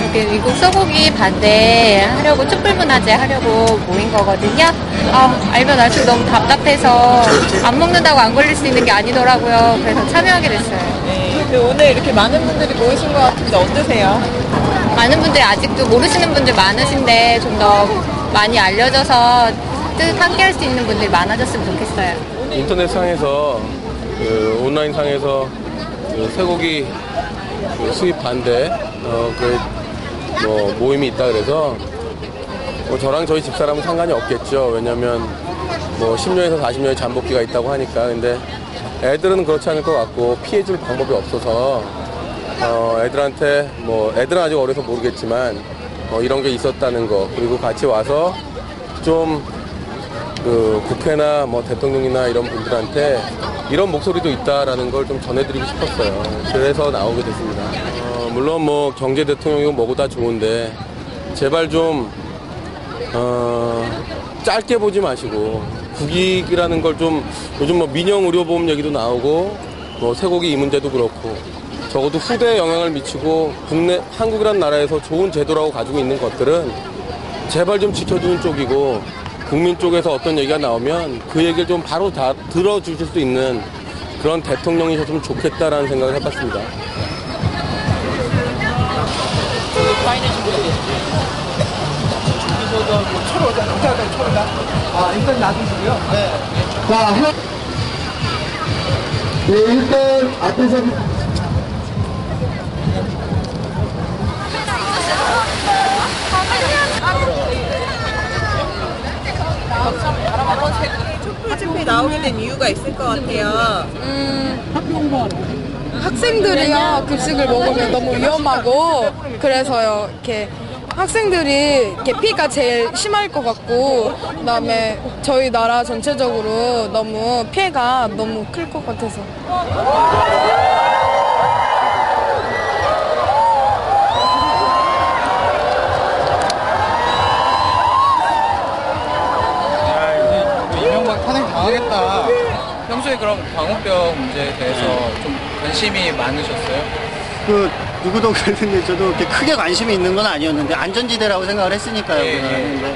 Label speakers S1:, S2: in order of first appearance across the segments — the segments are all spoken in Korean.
S1: 여기 미국 소고기 반대하려고 촛불문화제 하려고 모인 거거든요. 아, 알면 알수록 너무 답답해서 안 먹는다고 안 걸릴 수 있는 게 아니더라고요. 그래서 참여하게 됐어요.
S2: 네, 그 오늘 이렇게 많은 분들이 모이신 것 같은데 어떠세요?
S1: 많은 분들이 아직도 모르시는 분들 많으신데 좀 더 많이 알려져서 뜻 함께 할 수 있는 분들이 많아졌으면 좋겠어요.
S3: 인터넷 상에서 그 온라인 상에서 그 쇠고기 그 수입 반대 어, 그뭐 모임이 있다 그래서 뭐 저랑 저희 집사람은 상관이 없겠죠. 왜냐면 뭐 10년에서 40년의 잠복기가 있다고 하니까 근데 애들은 그렇지 않을 것 같고 피해줄 방법이 없어서 어, 애들한테 뭐 애들은 아직 어려서 모르겠지만 어, 이런 게 있었다는 거 그리고 같이 와서 좀 그 국회나 뭐 대통령이나 이런 분들한테 이런 목소리도 있다라는 걸 좀 전해드리고 싶었어요. 그래서 나오게 됐습니다. 어, 물론 뭐 경제 대통령이고 뭐고 다 좋은데 제발 좀 어, 짧게 보지 마시고 국익이라는 걸 좀 요즘 뭐 민영 의료보험 얘기도 나오고 뭐 쇠고기 이 문제도 그렇고 적어도 후대에 영향을 미치고 국내 한국이라는 나라에서 좋은 제도라고 가지고 있는 것들은 제발 좀 지켜주는 쪽이고 국민 쪽에서 어떤 얘기가 나오면 그 얘기를 좀 바로 다 들어주실 수 있는 그런 대통령이셨으면 좋겠다라는 생각을 해봤습니다.
S4: 자, 한- 네, 일단 앞에서
S2: 촛불 집회 나오게 된 이유가 있을 것 같아요.
S5: 학생들이요 급식을 먹으면 너무 위험하고 그래서요 이렇게 학생들이 이렇게 피가 제일 심할 것 같고 그다음에 저희 나라 전체적으로 너무 피해가 너무 클 것 같아서
S6: 관심이 많으셨어요?
S7: 그 누구도 그랬는데 저도 그렇게 크게 관심이 있는 건 아니었는데 안전지대라고 생각을 했으니까요.
S6: 예,
S7: 그냥.
S6: 예.
S7: 근데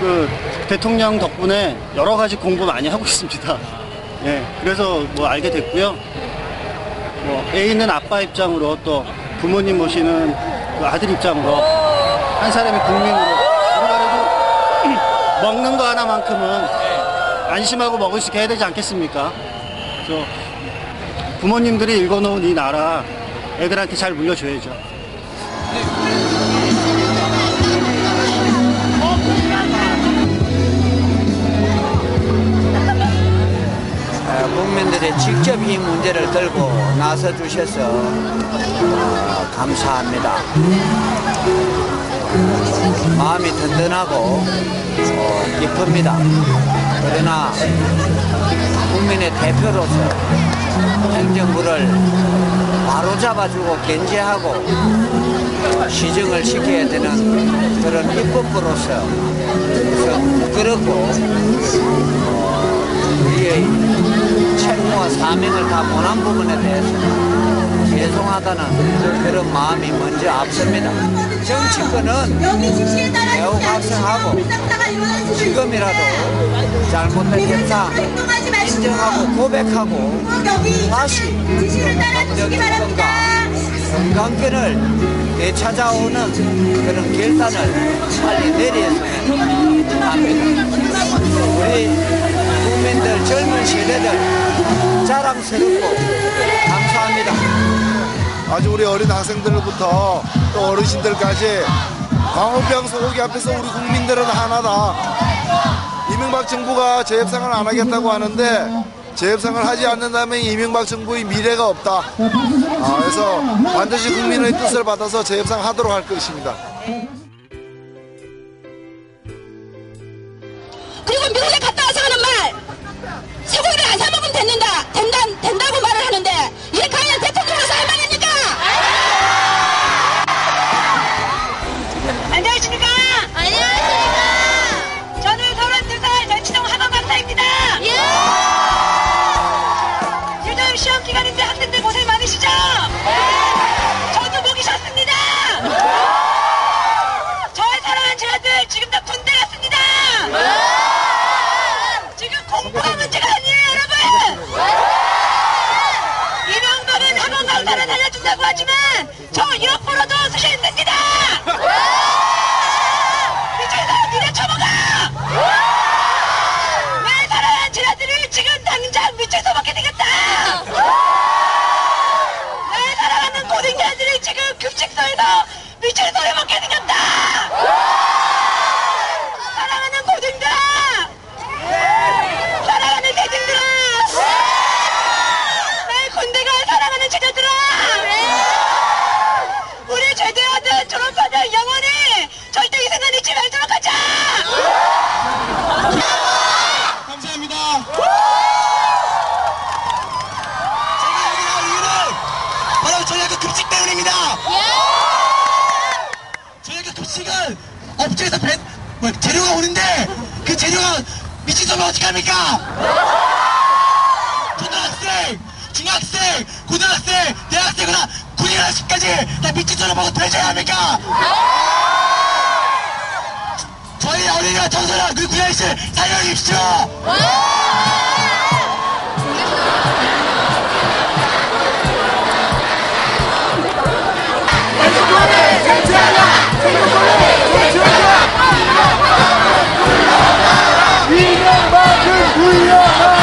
S7: 그 대통령 덕분에 여러 가지 공부 많이 하고 있습니다. 예, 그래서 뭐 알게 됐고요. 뭐애 있는 아빠 입장으로 또 부모님 모시는 그 아들 입장으로 한 사람의 국민으로 우리가 그래도 먹는 거 하나만큼은 안심하고 먹을 수 있게 해야 되지 않겠습니까? 그래서 부모님들이 읽어놓은 이 나라 애들한테 잘 물려줘야죠.
S8: 어, 국민들이 직접 이 문제를 들고 나서 주셔서 어, 감사합니다. 마음이 든든하고 어, 기쁩니다. 그러나 국민의 대표로서 행정부를 바로 잡아주고 견제하고 시정을 시켜야 되는 그런 입법부로서 그래서 부끄럽고 우리의 책무와 사명을 다 못한 부분에 대해서 죄송하다는 그런 마음이 먼저 앞섭니다. 정치권은 매우 각성하고 지금이라도 잘못된 협상 인정하고 고백하고 다시 건가 건강권을 되찾아오는 그런 결단을 빨리 내렸으면 합니다. 우리 국민들 젊은 세대들 자랑스럽고 감사합니다.
S9: 아주 우리 어린 학생들부터 또 어르신들까지 광우병 소고기 앞에서 우리 국민들은 하나다. 이명박 정부가 재협상을 안 하겠다고 하는데 재협상을 하지 않는다면 이명박 정부의 미래가 없다. 아, 그래서 반드시 국민의 뜻을 받아서 재협상하도록 할 것입니다.
S10: 그리고 미국에 갔다 와서 하는 말 소고기를 안 사먹으면 된다 된다 된다고 말을 하는데 이게 과연 대통령으로서 할 말입니까? 안녕하십니까? 안녕하십니까? 미친 소리도 미친 소리만 계속한다.
S11: 미친 놈이 어떡합니까? 초등학생, 중학생, 고등학생, 대학생이나 군인 아직까지 다 미친 놈을 보고 되셔야 합니까? 저희 어린이와 청소년 그 구현실 살려주십시오!
S4: 이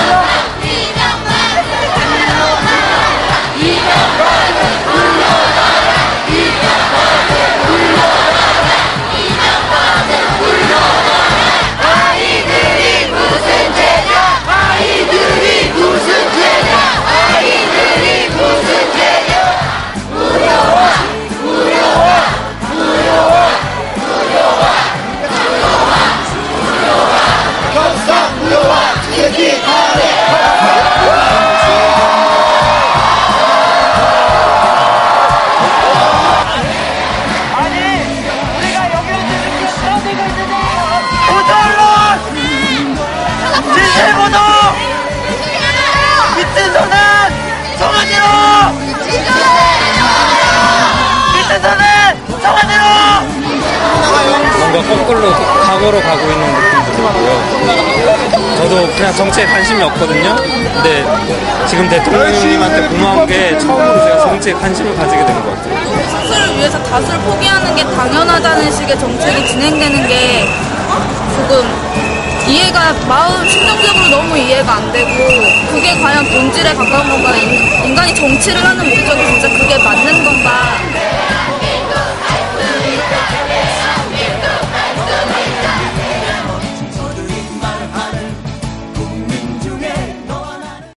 S12: 뭔가 거꾸로 과거로 가고 있는 느낌도 들고요. 저도 그냥 정치에 관심이 없거든요. 근데 지금 대통령님한테 고마운 게 처음으로 제가 정치에 관심을 가지게 된 것 같아요.
S13: 스스를 위해서 다수를 포기하는 게 당연하다는 식의 정책이 진행되는 게 조금 이해가 마음 심정적으로 너무 이해가 안 되고 그게 과연 본질에 가까운 건가 인- 인간이 정치를 하는 목적이 진짜 그게 맞는 건가